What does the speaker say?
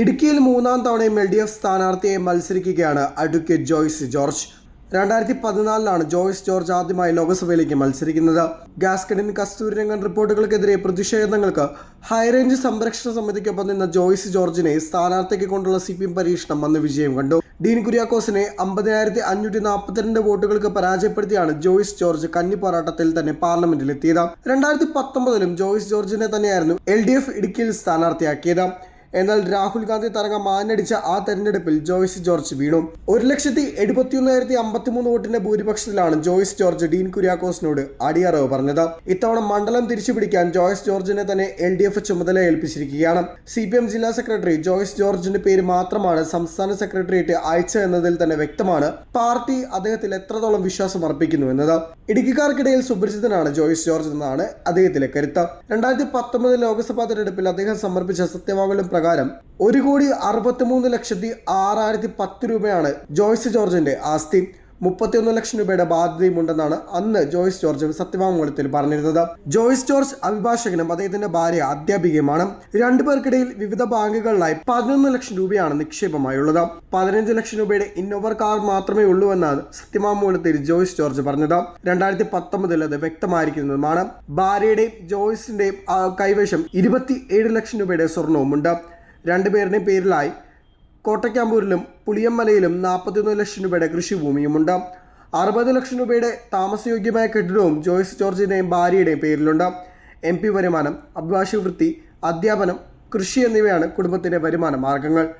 ഇടുക്കിയിൽ മൂന്നാം തവണയും എൽ ഡി എഫ് സ്ഥാനാർത്ഥിയെ മത്സരിക്കുകയാണ് അഡ്വക്കേറ്റ് ജോയ്സ് ജോർജ്. രണ്ടായിരത്തി പതിനാലിലാണ് ജോയ്സ് ജോർജ് ആദ്യമായി ലോക്സഭയിലേക്ക് മത്സരിക്കുന്നത്. ഗാസ്കഡിൻ കസ്തൂരിരംഗൻ റിപ്പോർട്ടുകൾക്കെതിരെ പ്രതിഷേധങ്ങൾക്ക് ഹൈറേഞ്ച് സംരക്ഷണ സമിതിക്കൊപ്പം നിന്ന ജോയ്സ് ജോർജിനെ സ്ഥാനാർത്ഥിക്ക് കൊണ്ടുള്ള സി പി എം പരീക്ഷണം അന്ന് വിജയം കണ്ടു. ഡീൻ കുര്യാക്കോസിനെ അമ്പതിനായിരത്തി അഞ്ഞൂറ്റി നാൽപ്പത്തിരണ്ട് വോട്ടുകൾക്ക് പരാജയപ്പെടുത്തിയാണ് ജോയ്സ് ജോർജ് കന്നി പോരാട്ടത്തിൽ തന്നെ പാർലമെന്റിൽ പാർലമെന്റിലെത്തിയത്. രണ്ടായിരത്തി പത്തൊമ്പതിലും ജോയ്സ് ജോർജിനെ തന്നെയായിരുന്നു എൽ ഡി എഫ് ഇടുക്കിയിൽ സ്ഥാനാർത്ഥിയാക്കിയത്. എന്നാൽ രാഹുൽ ഗാന്ധി തരംഗം മാനടിച്ച ആ തെരഞ്ഞെടുപ്പിൽ ജോയ്സ് ജോർജ് വീണു. ഒരു ലക്ഷത്തി എഴുപത്തിയൊന്നായിരത്തി അമ്പത്തിമൂന്ന് വോട്ടിന്റെ ഭൂരിപക്ഷത്തിലാണ് ജോയ്സ് ജോർജ് ഡീൻ കുര്യാക്കോസിനോട് അടിയറവ് പറഞ്ഞത്. ഇത്തവണ മണ്ഡലം തിരിച്ചുപിടിക്കാൻ ജോയ്സ് ജോർജിനെ തന്നെ എൽ ഡി എഫ് ചുമതല ഏൽപ്പിച്ചിരിക്കുകയാണ് സി പി എം ജില്ലാ സെക്രട്ടറി ജോയ്സ് ജോർജിന്റെ പേര് മാത്രമാണ് സംസ്ഥാന സെക്രട്ടേറിയറ്റ് അയച്ച എന്നതിൽ തന്നെ വ്യക്തമാണ് പാർട്ടി അദ്ദേഹത്തിൽ എത്രത്തോളം വിശ്വാസം അർപ്പിക്കുന്നു എന്നത്. ഇടുക്കിക്കാർക്കിടയിൽ സുപരിചിതനാണ് ജോയ്സ് ജോർജ് എന്നാണ് അദ്ദേഹത്തിലെ കരുത്ത്. രണ്ടായിരത്തി പത്തൊമ്പത് ലോക്സഭാ തെരഞ്ഞെടുപ്പിൽ അദ്ദേഹം സമർപ്പിച്ച സത്യവാങ്മൂലം പ്രകാരം ഒരു കോടി അറുപത്തിമൂന്ന് ലക്ഷത്തി ആറായിരത്തി പത്ത് രൂപയാണ് ജോയ്സ് ജോർജിന്റെ ആസ്തി. മുപ്പത്തിയൊന്ന് ലക്ഷം രൂപയുടെ ബാധ്യതയുമുണ്ടെന്നാണ് അന്ന് ജോയ്സ് ജോർജ് സത്യവാങ്മൂലത്തിൽ പറഞ്ഞിരുന്നത്. ജോയ്സ് ജോർജ് അഭിഭാഷകനും അദ്ദേഹത്തിന്റെ ഭാര്യ അധ്യാപികയുമാണ്. രണ്ടുപേർക്കിടയിൽ വിവിധ ബാങ്കുകളിലായി പതിനൊന്ന് ലക്ഷം രൂപയാണ് നിക്ഷേപമായുള്ളത്. പതിനഞ്ച് ലക്ഷം രൂപയുടെ ഇന്നോവർ കാർ മാത്രമേ ഉള്ളൂ എന്നാണ് സത്യവാങ്മൂലത്തിൽ ജോയ്സ് ജോർജ് പറഞ്ഞത്. രണ്ടായിരത്തി പത്തൊമ്പതിൽ അത് വ്യക്തമായിരിക്കുന്നതുമാണ്. ഭാര്യയുടെയും ജോയ്സിന്റെയും കൈവശം ഇരുപത്തി ഏഴ് ലക്ഷം രൂപയുടെ സ്വർണവുമുണ്ട്. രണ്ടുപേരുടെയും പേരിലായി കോട്ടയ്ക്കാമ്പൂരിലും പുളിയമ്മലയിലും നാൽപ്പത്തിയൊന്ന് ലക്ഷം രൂപയുടെ കൃഷിഭൂമിയുമുണ്ട്. അറുപത് ലക്ഷം രൂപയുടെ താമസയോഗ്യമായ കെട്ടിടവും ജോയ്സ് ജോർജിന്റെയും ഭാര്യയുടെയും പേരിലുണ്ട്. എം പി വരുമാനം അഭിഭാഷക വൃത്തി അധ്യാപനം കൃഷി എന്നിവയാണ് കുടുംബത്തിന്റെ വരുമാന മാർഗങ്ങൾ.